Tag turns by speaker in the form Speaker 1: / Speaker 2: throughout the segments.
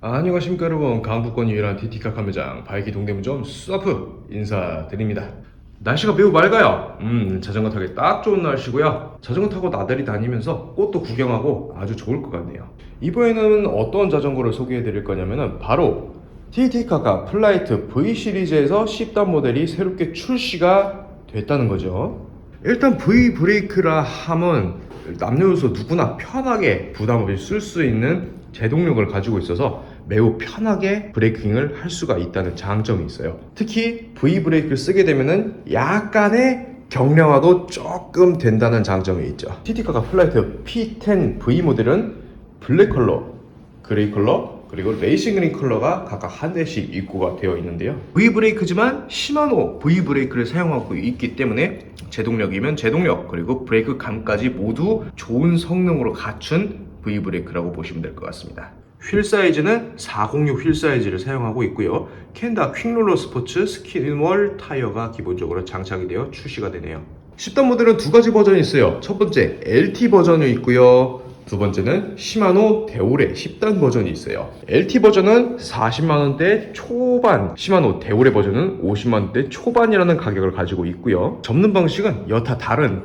Speaker 1: 안녕하십니까 여러분. 강북권 유일한 DT카카 매장 바이키 동대문점 수아프 인사드립니다. 날씨가 매우 맑아요. 음 자전거 타기 딱 좋은 날씨고요. 자전거 타고 나들이 다니면서 꽃도 구경하고 아주 좋을 것 같네요. 이번에는 어떤 자전거를 소개해 드릴 거냐면은 바로 TT카카 플라이트 V 시리즈에서 10단 모델이 새롭게 출시가 됐다는 거죠. 일단 V 브레이크라 함은 남녀노소 누구나 편하게 부담 없이 쓸 수 있는 제동력을 가지고 있어서 매우 편하게 브레이킹을 할 수가 있다는 장점이 있어요. 특히 V 브레이크를 쓰게 되면은 약간의 경량화도 조금 된다는 장점이 있죠. TT카가 플라이트 P10 V 모델은 블랙 컬러, 그레이 컬러, 그리고 레이싱 그린 컬러가 각각 한 대씩 입고가 되어 있는데요. V 브레이크지만 시마노 V 브레이크를 사용하고 있기 때문에 제동력이면 제동력 그리고 브레이크 감까지 모두 좋은 성능으로 갖춘 V 브레이크라고 보시면 될 것 같습니다. 휠 사이즈는 406 휠 사이즈를 사용하고 있고요. 캔다 퀵롤러 스포츠 스킨월 타이어가 기본적으로 장착이 되어 출시가 되네요. 10단 모델은 두 가지 버전이 있어요. 첫 번째 LT 버전이 있고요. 두 번째는 시마노 데오레 10단 버전이 있어요. LT 버전은 40만원대 초반, 시마노 데오레 버전은 50만원대 초반이라는 가격을 가지고 있고요. 접는 방식은 여타 다른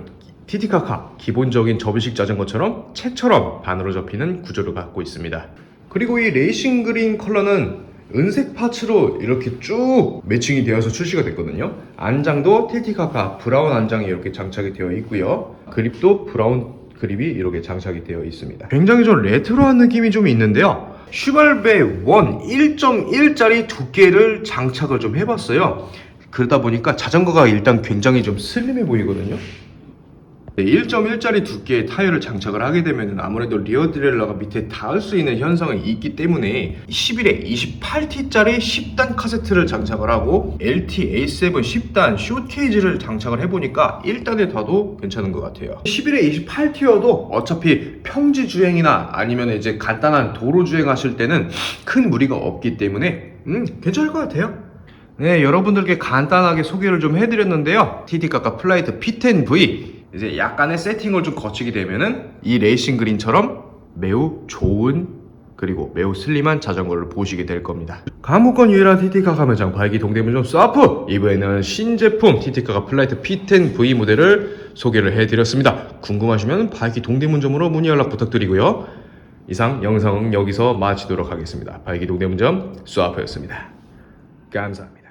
Speaker 1: TT카카 기본적인 접이식 자전거처럼 채처럼 반으로 접히는 구조를 갖고 있습니다. 그리고 이 레이싱 그린 컬러는 은색 파츠로 이렇게 쭉 매칭이 되어서 출시가 됐거든요. 안장도 TT카카 브라운 안장이 이렇게 장착이 되어 있고요. 그립도 브라운 그립이 이렇게 장착이 되어 있습니다. 굉장히 좀 레트로한 느낌이 좀 있는데요. 슈발베 1 1.1짜리 두께를 장착을 좀 해봤어요. 그러다 보니까 자전거가 일단 굉장히 좀 슬림해 보이거든요. 네, 1.1짜리 두께의 타이어를 장착을 하게 되면 아무래도 리어 드렐러가 밑에 닿을 수 있는 현상이 있기 때문에 11에 28T짜리 10단 카세트를 장착을 하고 LT A7 10단 쇼케이지를 장착을 해보니까 1단에 놔도 괜찮은 것 같아요 11에 28T여도 어차피 평지 주행이나 아니면 이제 간단한 도로 주행하실 때는 큰 무리가 없기 때문에 음 괜찮을 것 같아요 네, 여러분들께 간단하게 소개를 좀 해드렸는데요. TT카카 플라이트 P10V 이제 약간의 세팅을 좀 거치게 되면은 이 레이싱 그린처럼 매우 좋은 그리고 매우 슬림한 자전거를 보시게 될 겁니다. 강북권 유일한 TT카카 매장 발기 동대문점 사프 이번에는 신제품 TT카카 플라이트 P10V 모델을 소개를 해드렸습니다. 궁금하시면 발기 동대문점으로 문의 연락 부탁드리고요. 이상 영상은 여기서 마치도록 하겠습니다. 발기 동대문점 수아프였습니다. 감사합니다.